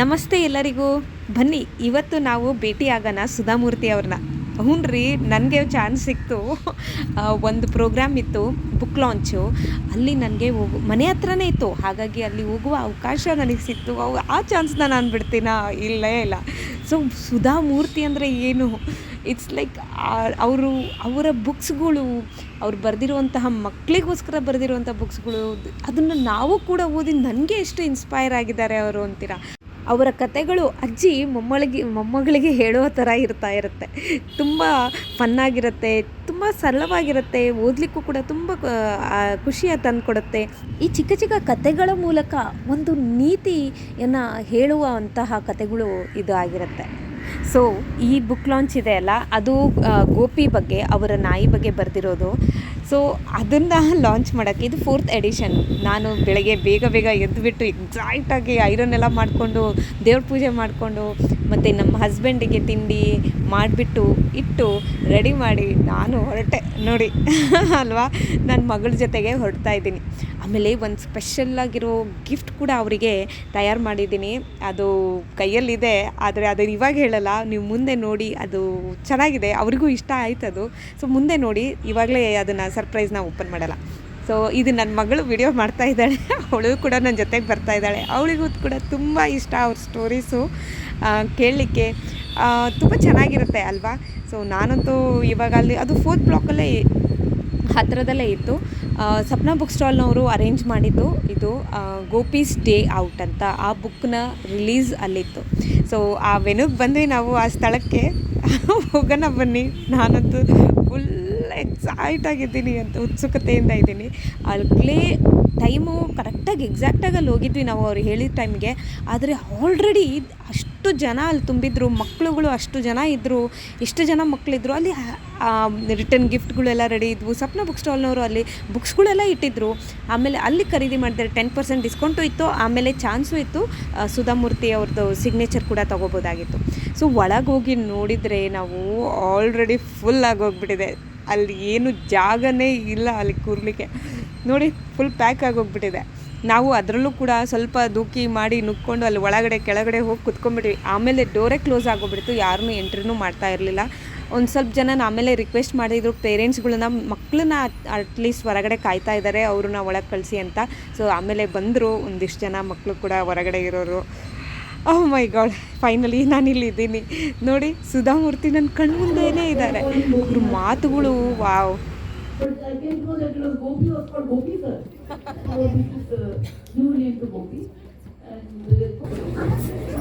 ನಮಸ್ತೆ ಎಲ್ಲರಿಗೂ. ಬನ್ನಿ, ಇವತ್ತು ನಾವು ಭೇಟಿಯಾಗೋಣ ಸುಧಾಮೂರ್ತಿ ಅವ್ರನ್ನ. ಹ್ಞೂ ರೀ ನನಗೆ ಚಾನ್ಸ್ ಸಿಕ್ತು. ಒಂದು ಪ್ರೋಗ್ರಾಮ್ ಇತ್ತು ಬುಕ್ ಲಾಂಚು ಅಲ್ಲಿ ನನಗೆ ಹೋಗು, ಮನೆ ಹತ್ರನೇ ಇತ್ತು. ಹಾಗಾಗಿ ಅಲ್ಲಿ ಹೋಗುವ ಅವಕಾಶ ನನಗೆ ಸಿಕ್ತು. ಅವು, ಆ ಚಾನ್ಸ್ನ ನಾನು ಬಿಡ್ತೀನಾ? ಇಲ್ಲೇ ಇಲ್ಲ. ಸೊ ಸುಧಾಮೂರ್ತಿ ಅಂದರೆ ಏನು? ಇಟ್ಸ್ ಲೈಕ್ ಅವರು, ಅವರ ಬುಕ್ಸ್ಗಳು ಅವ್ರು ಬರೆದಿರುವಂತಹ ಮಕ್ಕಳಿಗೋಸ್ಕರ ಬರೆದಿರುವಂಥ ಬುಕ್ಸ್ಗಳು ಅದನ್ನು ನಾವು ಕೂಡ ಓದಿ ನನಗೆ ಎಷ್ಟು ಇನ್ಸ್ಪೈರ್ ಆಗಿದ್ದಾರೆ ಅವರು ಅಂತೀರಾ? ಅವರ ಕತೆಗಳು ಅಜ್ಜಿ ಮೊಮ್ಮಳಿಗೆ, ಮೊಮ್ಮಗಳಿಗೆ ಹೇಳೋ ಥರ ಇರ್ತಾ ಇರುತ್ತೆ. ತುಂಬ ಫನ್ನಾಗಿರುತ್ತೆ, ತುಂಬ ಸರಳವಾಗಿರುತ್ತೆ, ಓದಲಿಕ್ಕೂ ಕೂಡ ತುಂಬ ಖುಷಿಯ ತಂದುಕೊಡುತ್ತೆ ಈ ಚಿಕ್ಕ ಚಿಕ್ಕ ಕತೆಗಳ ಮೂಲಕ ಒಂದು ನೀತಿಯನ್ನು ಹೇಳುವಂತಹ ಕತೆಗಳು ಇದು ಆಗಿರುತ್ತೆ. ಸೊ ಈ ಬುಕ್ ಲಾಂಚ್ ಇದೆ ಅಲ್ಲ, ಅದು ಗೋಪಿ ಬಗ್ಗೆ, ಅವರ ನಾಯಿ ಬಗ್ಗೆ ಬರೆದಿರೋದು. ಸೊ ಅದನ್ನು ಲಾಂಚ್ ಮಾಡೋಕ್ಕೆ ಇದು ಫೋರ್ತ್ ಎಡಿಷನ್ ನಾನು ಬೆಳಗ್ಗೆ ಬೇಗ ಬೇಗ ಎದ್ದುಬಿಟ್ಟು ಎಕ್ಸಾಕ್ಟಾಗಿ ಐರನ್ ಎಲ್ಲ ಮಾಡಿಕೊಂಡು, ದೇವ್ರ ಪೂಜೆ ಮಾಡಿಕೊಂಡು, ಮತ್ತು ನಮ್ಮ ಹಸ್ಬೆಂಡಿಗೆ ತಿಂಡಿ ಮಾಡಿಬಿಟ್ಟು, ಇಟ್ಟು ರೆಡಿ ಮಾಡಿ, ನಾನು ಹೊರಟೆ. ನೋಡಿ, ಅಲ್ವಾ? ನನ್ನ ಮಗಳ ಜೊತೆಗೆ ಹೊರಡ್ತಾ ಇದ್ದೀನಿ. ಆಮೇಲೆ ಒಂದು ಸ್ಪೆಷಲ್ಲಾಗಿರೋ ಗಿಫ್ಟ್ ಕೂಡ ಅವರಿಗೆ ತಯಾರು ಮಾಡಿದ್ದೀನಿ. ಅದು ಕೈಯಲ್ಲಿದೆ, ಆದರೆ ಅದನ್ನು ಇವಾಗ ಹೇಳಲ್ಲ. ನೀವು ಮುಂದೆ ನೋಡಿ ಅದು ಚೆನ್ನಾಗಿದೆ. ಅವರಿಗೂ ಇಷ್ಟ ಆಯ್ತು ಅದು. ಸೊ, ಮುಂದೆ ನೋಡಿ. ಇವಾಗಲೇ ಅದನ್ನು ಸರ್ಪ್ರೈಸ್ನ ಓಪನ್ ಮಾಡಲ್ಲ. ಸೊ ಇದು ನನ್ನ ಮಗಳು ವಿಡಿಯೋ ಮಾಡ್ತಾ ಇದ್ದಾಳೆ. ಅವಳು ಕೂಡ ನನ್ನ ಜೊತೆಗೆ ಬರ್ತಾ ಇದ್ದಾಳೆ. ಅವಳಿಗೂ ಕೂಡ ತುಂಬ ಇಷ್ಟ ಅವ್ರ ಸ್ಟೋರೀಸು ಕೇಳಲಿಕ್ಕೆ. ತುಂಬ ಚೆನ್ನಾಗಿರುತ್ತೆ ಅಲ್ವಾ? ಸೊ ನಾನಂತೂ ಇವಾಗ ಅಲ್ಲಿ ಅದು ಫೋರ್ತ್ ಬ್ಲಾಕಲ್ಲೇ ಹತ್ತಿರದಲ್ಲೇ ಇತ್ತು. ಸಪ್ನ ಬುಕ್ ಸ್ಟಾಲ್ನವರು ಅರೇಂಜ್ ಮಾಡಿದ್ದು ಇದು ಗೋಪೀಸ್ ಡೇ ಔಟ್ ಅಂತ. ಆ ಬುಕ್ನ ರಿಲೀಸ್ ಅಲ್ಲಿತ್ತು. ಸೊ ಆ ವೆನುಗೆ ಬಂದ್ವಿ ನಾವು ಆ ಸ್ಥಳಕ್ಕೆ. ಹೋಗೋಣ ಬನ್ನಿ. ನಾನಂತೂ ಫುಲ್ ಎಕ್ಸೈಟ್ ಆಗಿದ್ದೀನಿ ಅಂತ, ಉತ್ಸುಕತೆಯಿಂದ ಇದ್ದೀನಿ. ಅಲ್ಲಿ ಟೈಮು ಕರೆಕ್ಟಾಗಿ ಎಕ್ಸಾಕ್ಟಾಗಿ ಅಲ್ಲಿ ಹೋಗಿದ್ವಿ ನಾವು ಅವ್ರು ಹೇಳಿದ ಟೈಮ್ಗೆ ಆದರೆ ಆಲ್ರೆಡಿ ಅಷ್ಟು ಜನ ಅಲ್ಲಿ ತುಂಬಿದ್ರು ಮಕ್ಕಳುಗಳು ಅಷ್ಟು ಜನ ಇದ್ದರು ಎಷ್ಟು ಜನ ಮಕ್ಕಳಿದ್ರು ಅಲ್ಲಿ ರಿಟರ್ನ್ ಗಿಫ್ಟ್ಗಳೆಲ್ಲ ರೆಡಿ ಇದ್ವು. ಸಪ್ನ ಬುಕ್ ಸ್ಟಾಲ್ನವರು ಅಲ್ಲಿ ಬುಕ್ಸ್ಗಳೆಲ್ಲ ಇಟ್ಟಿದ್ರು. ಆಮೇಲೆ ಅಲ್ಲಿ ಖರೀದಿ ಮಾಡಿದರೆ ಟೆನ್ ಪರ್ಸೆಂಟ್ ಡಿಸ್ಕೌಂಟು ಇತ್ತು. ಆಮೇಲೆ ಚಾನ್ಸು ಇತ್ತು ಸುಧಾಮೂರ್ತಿ ಅವ್ರದ್ದು ಸಿಗ್ನೇಚರ್ ಕೂಡ ತೊಗೋಬೋದಾಗಿತ್ತು. ಸೊ ಹೋಗಿ ನೋಡಿದರೆ ನಾವು ಆಲ್ರೆಡಿ ಫುಲ್ ಆಗೋಗ್ಬಿಟ್ಟಿದೆ ಅಲ್ಲಿ ಏನು ಜಾಗನೇ ಇಲ್ಲ ಅಲ್ಲಿ ಕೂರ್ಲಿಕ್ಕೆ. ನೋಡಿ ಫುಲ್ ಪ್ಯಾಕ್ ಆಗೋಗ್ಬಿಟ್ಟಿದೆ ನಾವು ಅದರಲ್ಲೂ ಕೂಡ ಸ್ವಲ್ಪ ದೂಕಿ ಮಾಡಿ ನುಕ್ಕೊಂಡು ಅಲ್ಲಿ ಒಳಗಡೆ ಕೆಳಗಡೆ ಹೋಗಿ ಕುತ್ಕೊಂಡ್ಬಿಟ್ವಿ. ಆಮೇಲೆ ಡೋರೇ ಕ್ಲೋಸ್ ಆಗೋಗ್ಬಿಡ್ತು ಯಾರನ್ನೂ ಎಂಟ್ರಿನೂ ಮಾಡ್ತಾ ಇರಲಿಲ್ಲ. ಒಂದು ಸ್ವಲ್ಪ ಜನ ಆಮೇಲೆ ರಿಕ್ವೆಸ್ಟ್ ಮಾಡಿದ್ರು ಪೇರೆಂಟ್ಸ್ಗಳನ್ನ ಮಕ್ಕಳನ್ನ ಅಟ್ಲೀಸ್ಟ್ ಹೊರಗಡೆ ಕಾಯ್ತಾ ಇದ್ದಾರೆ ಅವ್ರನ್ನ ಒಳಗೆ ಕಳಿಸಿ ಅಂತ. ಸೊ ಆಮೇಲೆ ಬಂದರು ಒಂದಿಷ್ಟು ಜನ ಮಕ್ಕಳು ಕೂಡ ಹೊರಗಡೆ ಇರೋರು. ಓ ಮೈ ಗಾಡ್ ಫೈನಲಿ ನಾನು ಇಲ್ಲಿ ಇದ್ದೀನಿ ನೋಡಿ ಸುಧಾಮೂರ್ತಿ ನನ್ನ ಕಣ್ಣು ಮುಂದೆನೇ ಇದ್ದಾರೆ ಅವ್ರ ಮಾತುಗಳು wow.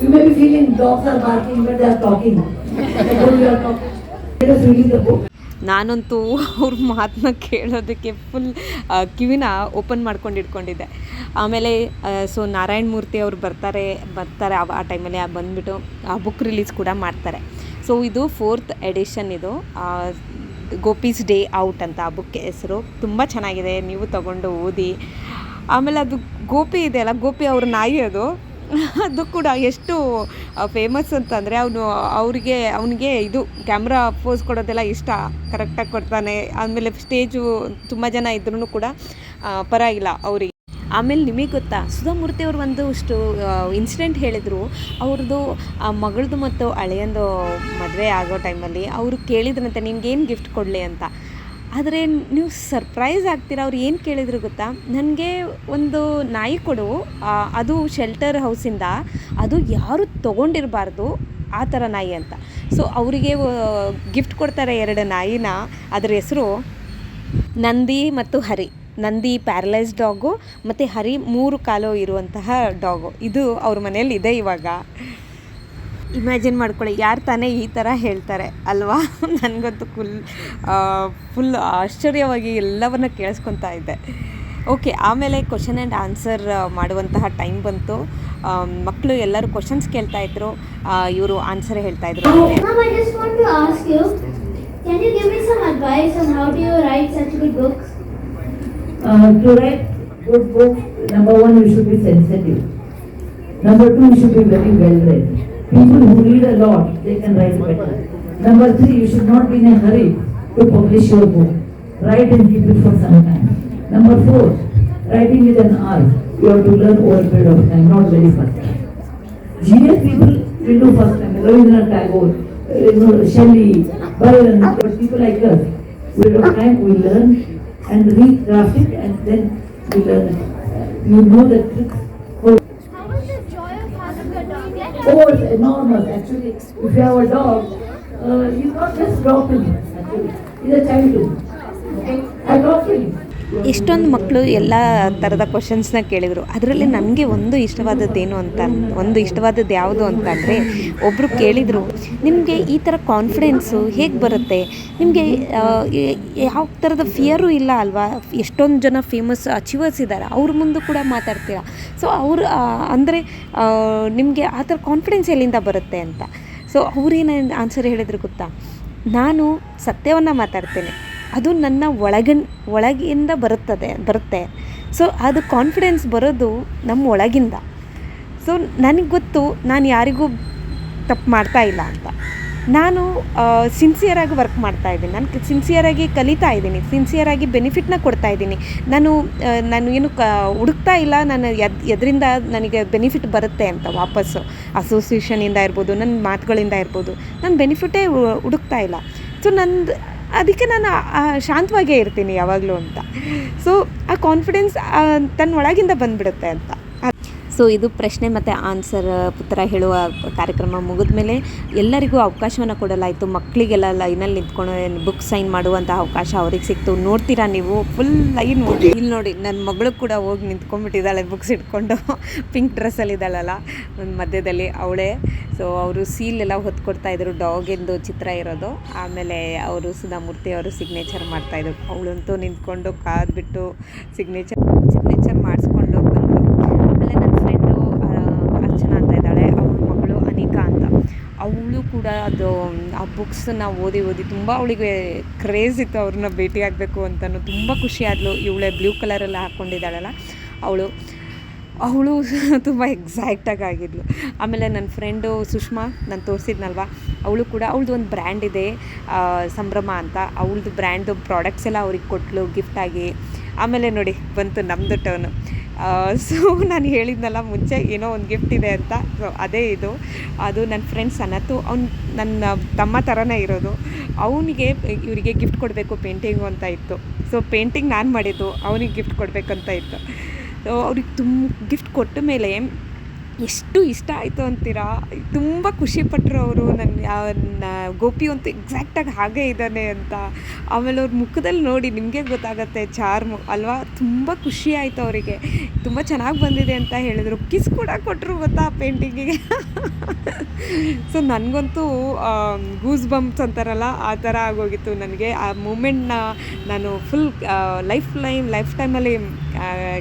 You may be feeling dogs are barking, but they are talking. ನಾನಂತೂ ಅವ್ರ ಮಾತನ್ನ ಕೇಳೋದಕ್ಕೆ ಫುಲ್ ಕಿವಿನ ಓಪನ್ ಮಾಡ್ಕೊಂಡು ಇಟ್ಕೊಂಡಿದ್ದೆ. ಆಮೇಲೆ ಸೊ ನಾರಾಯಣ ಮೂರ್ತಿ ಅವರು ಬರ್ತಾರೆ ಬರ್ತಾರೆ ಆ- ಟೈಮಲ್ಲಿ ಬಂದುಬಿಟ್ಟು ಆ ಬುಕ್ ರಿಲೀಸ್ ಕೂಡ ಮಾಡ್ತಾರೆ. ಸೊ ಇದು ಫೋರ್ತ್ ಎಡಿಷನ್ ಇದು. ಗೋಪೀಸ್ ಡೇ ಔಟ್ ಅಂತ ಆ ಬುಕ್ ಹೆಸರು. ತುಂಬ ಚೆನ್ನಾಗಿದೆ, ನೀವು ತಗೊಂಡು ಓದಿ. ಆಮೇಲೆ ಅದು ಗೋಪಿ ಇದೆಯಲ್ಲ ಗೋಪಿ ಅವ್ರ ನಾಯಿ ಅದು. ಅದು ಕೂಡ ಎಷ್ಟು ಫೇಮಸ್ ಅಂತಂದರೆ ಅವನು, ಅವರಿಗೆ, ಅವನಿಗೆ ಇದು ಕ್ಯಾಮ್ರಾ ಪೋಸ್ ಕೊಡೋದೆಲ್ಲ ಇಷ್ಟ. ಕರೆಕ್ಟಾಗಿ ಕೊಡ್ತಾನೆ. ಆಮೇಲೆ ಸ್ಟೇಜು ತುಂಬ ಜನ ಇದ್ರೂ ಕೂಡ ಪರವಾಗಿಲ್ಲ ಅವರಿಗೆ. ಆಮೇಲೆ ನಿಮಗೆ ಗೊತ್ತಾ, ಸುಧಾಮೂರ್ತಿ ಅವರು ಒಂದು ಅಷ್ಟು ಇನ್ಸಿಡೆಂಟ್ ಹೇಳಿದರು. ಅವ್ರದ್ದು ಆ, ಮಗಳದು ಮತ್ತು ಹಳೆಯಂದು ಮದುವೆ ಆಗೋ ಟೈಮಲ್ಲಿ ಅವರು ಕೇಳಿದ್ರಂತೆ, ನಿಮ್ಗೇನು ಗಿಫ್ಟ್ ಕೊಡಲಿ? ಅಂತ. ಆದರೆ ನೀವು ಸರ್ಪ್ರೈಸ್ ಆಗ್ತೀರಾ? ಅವ್ರು ಏನು ಕೇಳಿದ್ರು ಗೊತ್ತಾ? ನನಗೆ ಒಂದು ನಾಯಿ ಕೊಡು. ಅದು ಶೆಲ್ಟರ್ ಹೌಸಿಂದ ಅದು ಯಾರು ತೊಗೊಂಡಿರಬಾರ್ದು ಆ ಥರ ನಾಯಿ ಅಂತ. ಸೊ ಅವರಿಗೆ ಗಿಫ್ಟ್ ಕೊಡ್ತಾರೆ ಎರಡು ನಾಯಿನ. ಅದರ ಹೆಸರು ನಂದಿ ಮತ್ತು ಹರಿ. ನಂದಿ ಪ್ಯಾರಲೈಸ್ ಡಾಗು ಮತ್ತು ಹರಿ ಮೂರು ಕಾಲು ಇರುವಂತಹ ಡಾಗು ಇದು ಅವ್ರ ಮನೆಯಲ್ಲಿ ಇದೆ ಇವಾಗ. ಇಮ್ಯಾಜಿನ್ ಮಾಡ್ಕೊಳ್ಳಿ ಯಾರು ತಾನೇ ಈ ಥರ ಹೇಳ್ತಾರೆ ಅಲ್ವಾ ನನಗಂತೂ ಫುಲ್ ಫುಲ್ ಆಶ್ಚರ್ಯವಾಗಿ ಎಲ್ಲವನ್ನ ಕೇಳಿಸ್ಕೊತಾ ಇದ್ದೆ ಓಕೆ ಆಮೇಲೆ ಕ್ವಶನ್ ಆ್ಯಂಡ್ ಆನ್ಸರ್ ಮಾಡುವಂತಹ ಟೈಮ್ ಬಂತು ಮಕ್ಕಳು ಎಲ್ಲರೂ ಕ್ವಶನ್ಸ್ ಕೇಳ್ತಾ ಇದ್ರು ಇವರು ಆನ್ಸರ್ ಹೇಳ್ತಾ ಇದ್ರು Mom, I to ask you, can you give me some advice on how do write such good books? Uh, to write good book, number one, you should be sensitive. Number two, you should be very well read. People who read a lot, they can write better. Number three, you should not be in a hurry to publish your book. Write and keep it for some time. Number four, writing with an art. You have to learn over a period of time, not very fast. Genius people we do first time. Rabindranath Tagore, uh, you know, Shelley, Byron, but people like us, we have time, we learn and recraft it and then we learn it. You know the tricks old, enormous. Actually, if you have a dog, uh, he's not just dog to you, actually. He's a child. Okay? I dropped him. ಎಷ್ಟೊಂದು ಮಕ್ಕಳು ಎಲ್ಲ ಥರದ ಕ್ವಶನ್ಸ್ನ ಕೇಳಿದರು. ಅದರಲ್ಲಿ ನನಗೆ ಒಂದು ಇಷ್ಟವಾದದ್ದು ಏನು ಅಂತ, ಒಂದು ಇಷ್ಟವಾದದ್ದು ಯಾವುದು ಅಂತಂದರೆ ಒಬ್ಬರು ಕೇಳಿದರು, ನಿಮಗೆ ಈ ಥರ ಕಾನ್ಫಿಡೆನ್ಸು ಹೇಗೆ ಬರುತ್ತೆ? ನಿಮಗೆ ಯಾವ ಥರದ ಫಿಯರು ಇಲ್ಲ ಅಲ್ವಾ? ಎಷ್ಟೊಂದು ಜನ ಫೇಮಸ್ ಅಚೀವರ್ಸ್ ಇದ್ದಾರೆ ಅವ್ರ ಮುಂದೆ ಕೂಡ ಮಾತಾಡ್ತೀರಾ? ಸೊ ಅವರು ಅಂದರೆ ನಿಮಗೆ ಆ ಥರ ಕಾನ್ಫಿಡೆನ್ಸ್ ಎಲ್ಲಿಂದ ಬರುತ್ತೆ ಅಂತ. ಸೊ ಅವ್ರೇನು ಆನ್ಸರ್ ಹೇಳಿದ್ರು ಗೊತ್ತಾ? ನಾನು ಸತ್ಯವನ್ನು ಮಾತಾಡ್ತೇನೆ. ಅದು ನನ್ನ ಒಳಗಿನ, ಒಳಗಿಂದ ಬರುತ್ತದೆ, ಬರುತ್ತೆ. ಸೊ ಅದು ಕಾನ್ಫಿಡೆನ್ಸ್ ಬರೋದು ನಮ್ಮ ಒಳಗಿಂದ. ಸೊ ನನಗೆ ಗೊತ್ತು ನಾನು ಯಾರಿಗೂ ತಪ್ಪು ಮಾಡ್ತಾ ಇಲ್ಲ ಅಂತ. ನಾನು ಸಿನ್ಸಿಯರಾಗಿ ವರ್ಕ್ ಮಾಡ್ತಾ ಇದ್ದೀನಿ. ನಾನು ಸಿನ್ಸಿಯರಾಗಿ ಕಲಿತಾ ಇದ್ದೀನಿ. ಸಿನ್ಸಿಯರಾಗಿ ಬೆನಿಫಿಟ್ನ ಕೊಡ್ತಾ ಇದ್ದೀನಿ. ನಾನು ನಾನು ಏನು ಕ, ಹುಡುಕ್ತಾ ಇಲ್ಲ. ನಾನು ಎದ್, ಎದರಿಂದ ನನಗೆ ಬೆನಿಫಿಟ್ ಬರುತ್ತೆ ಅಂತ ವಾಪಸ್ಸು. ಅಸೋಸಿಯೇಷನಿಂದ ಇರ್ಬೋದು ನನ್ನ ಮಾತುಗಳಿಂದ ಇರ್ಬೋದು. ನಾನು ಬೆನಿಫಿಟೇ ಹುಡುಕ್ತಾ ಇಲ್ಲ. ಸೊ ನಂದು ಅದಕ್ಕೆ ನಾನು ಶಾಂತವಾಗೇ ಇರ್ತೀನಿ ಯಾವಾಗಲೂ ಅಂತ. ಸೊ ಆ ಕಾನ್ಫಿಡೆನ್ಸ್ ತನ್ನ ಒಳಗಿಂದ ಬಂದುಬಿಡುತ್ತೆ ಅಂತ. ಸೊ ಇದು ಪ್ರಶ್ನೆ ಮತ್ತು ಆನ್ಸರ್, ಉತ್ತರ ಹೇಳುವ ಕಾರ್ಯಕ್ರಮ ಮುಗಿದ ಮೇಲೆ ಎಲ್ಲರಿಗೂ ಅವಕಾಶವನ್ನು ಕೊಡಲಾಯಿತು. ಮಕ್ಕಳಿಗೆಲ್ಲ ಲೈನಲ್ಲಿ ನಿಂತ್ಕೊಂಡು ಬುಕ್ ಸೈನ್ ಮಾಡುವಂಥ ಅವಕಾಶ ಅವ್ರಿಗೆ ಸಿಕ್ತು. ನೋಡ್ತೀರಾ ನೀವು? ಫುಲ್ ಲೈನ್ ನೋಡಿ ಇಲ್ಲಿ ನೋಡಿ ನನ್ನ ಮಗಳು ಕೂಡ ಹೋಗಿ ನಿಂತ್ಕೊಂಡ್ಬಿಟ್ಟಿದ್ದಾಳೆ ಬುಕ್ಸ್ ಇಟ್ಕೊಂಡು ಪಿಂಕ್ ಡ್ರೆಸ್ಸಲ್ಲಿ ಇದ್ದಾಳಲ್ಲ, ಒಂದು ಮಧ್ಯದಲ್ಲಿ ಅವಳೇ. ಸೊ ಅವರು ಸೀಲ್ ಎಲ್ಲ ಹೊತ್ಕೊಡ್ತಾ ಇದ್ರು ಡಾಗಿಂದು ಚಿತ್ರ ಇರೋದು. ಆಮೇಲೆ ಅವರು ಸುಧಾಮೂರ್ತಿ ಅವರು ಸಿಗ್ನೇಚರ್ ಮಾಡ್ತಾಯಿದ್ರು ಅವಳಂತೂ ನಿಂತ್ಕೊಂಡು ಕಾದ್ಬಿಟ್ಟು ಸಿಗ್ನೇಚರ್ ಸಿಗ್ನೇಚರ್ ಮಾಡಿಸ್ಕೊಂಡು ಬಂದರು ಆಮೇಲೆ ನನ್ನ ಫ್ರೆಂಡು ಅರ್ಚನಾ ಅಂತ ಇದ್ದಾಳೆ ಅವಳ ಮಗಳು ಅನಿಕಾ ಅಂತ ಅವಳು ಕೂಡ ಅದು, ಆ ಬುಕ್ಸನ್ನ ಓದಿ ಓದಿ ತುಂಬ ಅವಳಿಗೆ ಕ್ರೇಜ್ ಇತ್ತು ಅವ್ರನ್ನ ಭೇಟಿ ಆಗಬೇಕು ಅಂತಲೂ ತುಂಬ ಖುಷಿ ಆದ್ಲು. ಇವಳೆ ಬ್ಲೂ ಕಲರೆಲ್ಲ ಹಾಕ್ಕೊಂಡಿದ್ದಾಳಲ್ಲ ಅವಳು ಅವಳು ತುಂಬ ಎಕ್ಸಾಕ್ಟಾಗಿ ಆಗಿದ್ಲು. ಆಮೇಲೆ ನನ್ನ ಫ್ರೆಂಡು ಸುಷ್ಮಾ ನಾನು ತೋರಿಸಿದ್ನಲ್ವ, ಅವಳು ಕೂಡ ಅವಳದು ಒಂದು ಬ್ರ್ಯಾಂಡ್ ಇದೆ ಸಂಭ್ರಮ ಅಂತ. ಅವಳದು ಬ್ರ್ಯಾಂಡ್ದು ಪ್ರಾಡಕ್ಟ್ಸ್ ಎಲ್ಲ ಅವ್ರಿಗೆ ಕೊಟ್ಟಳು ಗಿಫ್ಟಾಗಿ ಆಮೇಲೆ ನೋಡಿ, ಬಂತು ನಮ್ಮದು ಟರ್ನು ಸೊ ನಾನು ಹೇಳಿದ್ನಲ್ಲ, ಮುಂಚೆ ಏನೋ ಒಂದು ಗಿಫ್ಟ್ ಇದೆ ಅಂತ. ಸೊ ಅದೇ ಇದು. ಅದು ನನ್ನ ಫ್ರೆಂಡ್ ಸನತ್ತು. ಅವ್ನು ನನ್ನ ತಮ್ಮ ಥರನೇ ಇರೋದು. ಅವನಿಗೆ ಇವರಿಗೆ ಗಿಫ್ಟ್ ಕೊಡಬೇಕು ಪೇಂಟಿಂಗು ಅಂತ ಇತ್ತು. ಸೊ ಪೇಂಟಿಂಗ್ ನಾನು ಮಾಡಿದ್ದು. ಅವನಿಗೆ ಗಿಫ್ಟ್ ಕೊಡಬೇಕಂತ ಇತ್ತು. ಸೊ ಅವ್ರಿಗೆ ತುಂಬ ಗಿಫ್ಟ್ ಕೊಟ್ಟ ಮೇಲೆ ಎಷ್ಟು ಇಷ್ಟ ಆಯಿತು ಅಂತೀರಾ? ತುಂಬ ಖುಷಿಪಟ್ಟರು ಅವರು ನನ್ನ ಗೋಪಿ ಅಂತೂ ಎಕ್ಸಾಕ್ಟಾಗಿ ಹಾಗೇ ಇದ್ದಾನೆ ಅಂತ. ಆಮೇಲೆ ಅವ್ರ ಮುಖದಲ್ಲಿ ನೋಡಿ ನಿಮಗೆ ಗೊತ್ತಾಗತ್ತೆ ಚಾರ್ಮು ಅಲ್ವಾ? ತುಂಬ ಖುಷಿ ಆಯಿತು ಅವರಿಗೆ. ತುಂಬ ಚೆನ್ನಾಗಿ ಬಂದಿದೆ ಅಂತ ಹೇಳಿದರು. ಕಿಸ್ ಕೂಡ ಕೊಟ್ಟರು ಗೊತ್ತಾ ಪೇಂಟಿಂಗಿಗೆ ಸೊ ನನಗಂತೂ ಗೂಸ್ ಬಂಪ್ಸ್ ಅಂತಾರಲ್ಲ, ಆ ಥರ ಆಗೋಗಿತ್ತು ನನಗೆ. ಆ ಮೂಮೆಂಟ್ನ ನಾನು ಫುಲ್ ಲೈಫ್ ಲೈಮ್ ಲೈಫ್ ಟೈಮಲ್ಲಿ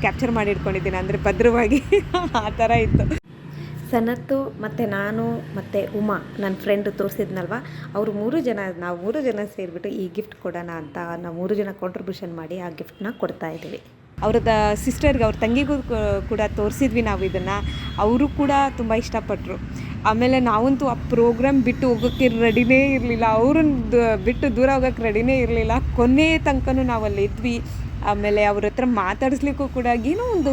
ಕ್ಯಾಪ್ಚರ್ ಮಾಡಿ ಇಟ್ಕೊಂಡಿದ್ದೀನಿ. ಅಂದರೆ ಭದ್ರವಾಗಿ. ಆ ಥರ ಇತ್ತು. ಸನತ್ತು ಮತ್ತು ನಾನು ಮತ್ತು ಉಮಾ ನನ್ನ ಫ್ರೆಂಡ್ ತೋರಿಸಿದ್ನಲ್ವ? ಅವರು ಮೂರು ಜನ, ನಾವು ಮೂರು ಜನ ಸೇರಿಬಿಟ್ಟು ಈ ಗಿಫ್ಟ್ ಕೊಡೋಣ ಅಂತ ನಾವು ಮೂರು ಜನ ಕಾಂಟ್ರಿಬ್ಯೂಷನ್ ಮಾಡಿ ಆ ಗಿಫ್ಟ್ನ ಕೊಡ್ತಾ ಇದ್ದೀವಿ. ಅವ್ರದ ಸಿಸ್ಟರ್ಗೆ ಅವ್ರ ತಂಗಿಗೂ ಕೂಡ ತೋರಿಸಿದ್ವಿ ನಾವು ಇದನ್ನು. ಅವರು ಕೂಡ ತುಂಬ ಇಷ್ಟಪಟ್ಟರು ಆಮೇಲೆ ನಾವಂತೂ ಆ ಪ್ರೋಗ್ರಾಮ್ ಬಿಟ್ಟು ಹೋಗೋಕ್ಕೆ ರೆಡಿನೇ ಇರಲಿಲ್ಲ. ಅವ್ರನ್ನ ಬಿಟ್ಟು ದೂರ ಹೋಗೋಕ್ಕೆ ರೆಡಿನೇ ಇರಲಿಲ್ಲ. ಕೊನೆಯ ತನಕನೂ ನಾವು ಅಲ್ಲಿ ಇದ್ವಿ. ಆಮೇಲೆ ಅವ್ರ ಹತ್ರ ಮಾತಾಡಿಸ್ಲಿಕ್ಕೂ ಕೂಡ ಏನೋ ಒಂದು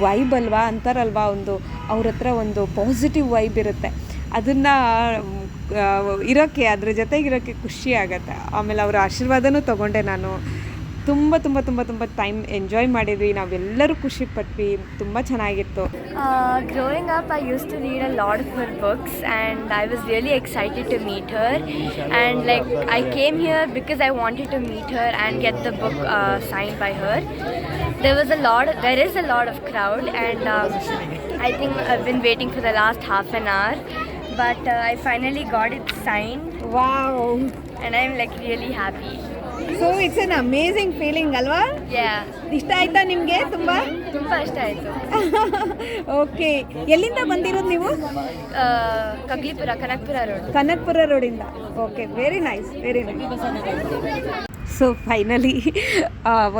ವೈಬ್ ಅಲ್ವಾ, ಅಂತಾರಲ್ವಾ ಒಂದು, ಅವ್ರ ಹತ್ರ ಒಂದು ಪಾಸಿಟಿವ್ ವೈಬ್ ಇರುತ್ತೆ. ಅದನ್ನು ಇರೋಕ್ಕೆ ಅದ್ರ ಜೊತೆಗೆ ಇರೋಕ್ಕೆ ಖುಷಿ ಆಗುತ್ತೆ. ಆಮೇಲೆ ಅವರ ಆಶೀರ್ವಾದನೂ ತೊಗೊಂಡೆ ನಾನು. ತುಂಬ ತುಂಬ ತುಂಬ ತುಂಬ ಟೈಮ್ ಎಂಜಾಯ್ ಮಾಡಿದ್ವಿ ನಾವೆಲ್ಲರೂ ಖುಷಿ ಪಟ್ವಿ ತುಂಬ ಚೆನ್ನಾಗಿತ್ತು Uh, up I I to to a lot of her books, and I was really excited to meet her. And like because I wanted to meet her and get the book uh, signed by her. There was a lot. there is a lot of crowd, and um, I think I've been waiting for the last half an hour, but uh, I finally got it signed, wow and I'm like really happy. So it's an amazing feeling ಅಲ್ವಾ? Yeah, ಇಷ್ಟ ಆಯ್ತಾ ನಿಮಗೆ ತುಂಬಾ? ತುಂಬ ಇಷ್ಟ ಆಯಿತು. Okay ಎಲ್ಲಿಂದ ಬಂದಿರೋದು ನೀವು? ಕಗ್ಲಿಪುರ ಕನಕ್ಪುರ ರೋಡ್. ಕನಕ್ಪುರ ರೋಡಿಂದ. Okay very nice very nice so finally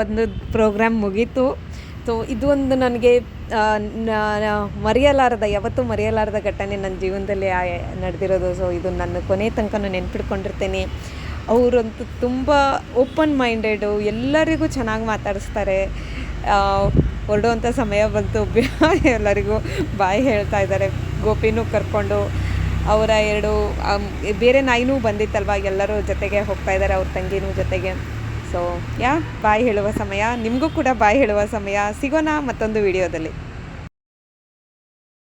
ಒಂದು ಪ್ರೋಗ್ರಾಮ್ ಮುಗೀತು. ಸೊ ಇದು ಒಂದು ನನಗೆ ಮರೆಯಲಾರದ ಯಾವತ್ತೂ ಮರೆಯಲಾರದ ಘಟನೆ ನನ್ನ ಜೀವನದಲ್ಲಿ ನಡೆದಿರೋದು. ಸೊ ಇದು ನನ್ನ ಕೊನೆ ತನಕ ನೆನ್ಪಿಟ್ಕೊಂಡಿರ್ತೇನೆ ಅವರಂತೂ ತುಂಬ ಓಪನ್ ಮೈಂಡೆಡು, ಎಲ್ಲರಿಗೂ ಚೆನ್ನಾಗಿ ಮಾತಾಡಿಸ್ತಾರೆ. ಹೊರಡುವಂಥ ಸಮಯ ಬಂತು. ಎಲ್ಲರಿಗೂ ಬಾಯಿ ಹೇಳ್ತಾ ಇದ್ದಾರೆ. ಗೋಪಿನೂ ಕರ್ಕೊಂಡು ಅವರ ಎರಡು ಬೇರೆ ನಾಯಿನೂ ಬಂದಿತ್ತಲ್ವ? ಎಲ್ಲರೂ ಜೊತೆಗೆ ಹೋಗ್ತಾ ಇದ್ದಾರೆ, ಅವ್ರ ತಂಗಿನೂ ಜೊತೆಗೆ. ಸೊ ಯಾ, ಬಾಯಿ ಹೇಳುವ ಸಮಯ. ನಿಮಗೂ ಕೂಡ ಬಾಯಿ ಹೇಳುವ ಸಮಯ. ಸಿಗೋಣ ಮತ್ತೊಂದು ವಿಡಿಯೋದಲ್ಲಿ.